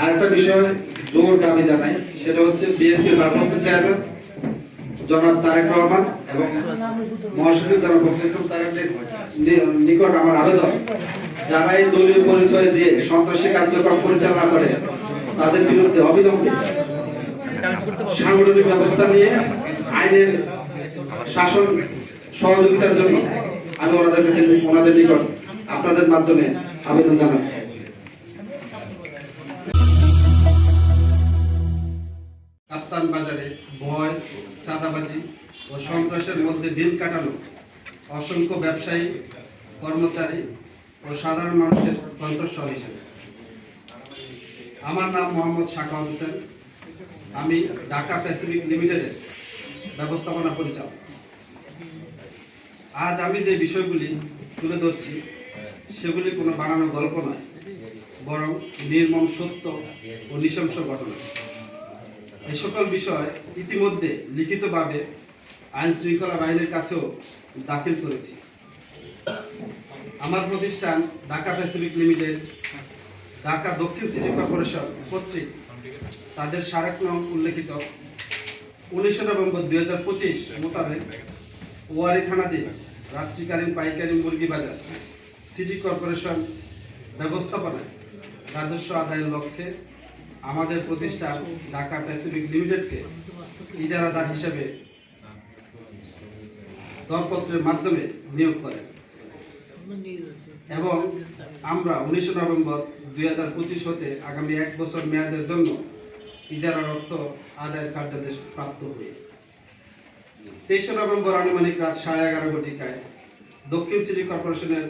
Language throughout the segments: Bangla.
আরেকটা বিষয় জোর দাবি জানাই, সেটা হচ্ছে বিএনপির ভারপ্রাপ্ত চেয়ারম্যান জনাব তারেক রহমান এবং মহাসচিব জনাব ইসলাম স্যারের নিকট আমার আবেদন, যারা এই দলীয় পরিচয় দিয়ে সন্ত্রাসী কার্যক্রম পরিচালনা করে, তাদের বিরুদ্ধে অবিলম্বে সাংগঠনিক ব্যবস্থা নিয়ে আইনের শাসন সহযোগিতার জন্য আমি ওনাদের কাছে, ওনাদের নিকট আপনাদের মাধ্যমে আবেদন জানাচ্ছি। কাপ্তান বাজারে ভয়, চাঁদাবাজি ও সন্ত্রাসের মধ্যে দিন কাটানো অসংখ্য ব্যবসায়ী, কর্মচারী ও সাধারণ মানুষের কণ্ঠস্বর হিসেবে। আমার নাম মোহাম্মদ শাকাল হোসেন। আমি ঢাকা প্যাসিফিক লিমিটেডের ব্যবস্থাপনা পরিচালক। আজ আমি যে বিষয়গুলি তুলে ধরছি, সেগুলি কোনো বানানো গল্প নয়, বরং নির্মম সত্য ও নৃশংস ঘটনা। এই সকল বিষয় ইতিমধ্যে লিখিতভাবে আইন শৃঙ্খলা বাহিনীর কাছেও দাখিল করেছি। আমার প্রতিষ্ঠান ঢাকা প্যাসিফিক লিমিটেড ঢাকা দক্ষিণ সিটি কর্পোরেশন কর্তৃক তাদের স্মারক নং উল্লেখিত। উনিশে নভেম্বর দুই হাজার পঁচিশ মোতাবেক ওয়ারি থানাধীন রাত্রিকালীন পাইকারি মুরগি বাজার, সিটি কর্পোরেশন ব্যবস্থাপনায় রাজস্ব আদায়ের লক্ষ্যে আমাদের প্রতিষ্ঠান ঢাকা প্যাসিফিক লিমিটেডকে ইজারাদার হিসেবে দরপত্রের মাধ্যমে নিয়োগ করে। এবং আমরা উনিশে নভেম্বর দুই হাজার পঁচিশ হতে আগামী এক বছর মেয়াদের জন্য ইজারার অর্থ আদায়ের কার্যাদেশ প্রাপ্ত হই। তেইশে নভেম্বর আনুমানিক রাত সাড়ে এগারো ঘটিকায় দক্ষিণ সিটি কর্পোরেশনের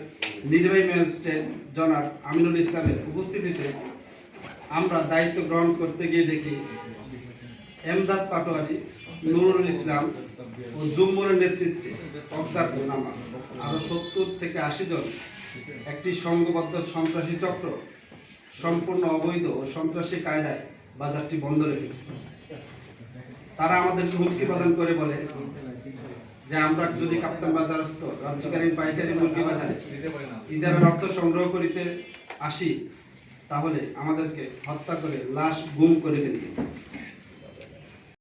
নির্বাহী ম্যাজিস্ট্রেট জনাব আমিনুল ইসলামের উপস্থিতিতে আমরা দায়িত্ব গ্রহণ করতে গিয়ে দেখি এমদাদ পাটোয়ারি, নুরুল ইসলাম ও জুম্মনের নেতৃত্বে অজ্ঞাতনামা আরও সত্তর থেকে আশি জন একটি সংঘবদ্ধ সন্ত্রাসী চক্র সম্পূর্ণ অবৈধ ও সন্ত্রাসী কায়দায় বাজারটি বন্ধ রেখেছে। তারা আমাদেরকে হুমকি প্রদান করে বলে যে আমরা যদি কাপ্তান বাজারস্থ রাজ্যকারী পাইকারি মুরগি বাজারে ইজারার অর্থ সংগ্রহ করিতে আসি তাহলে আমাদেরকে হত্যা করে লাশ গুম করে ফেলবে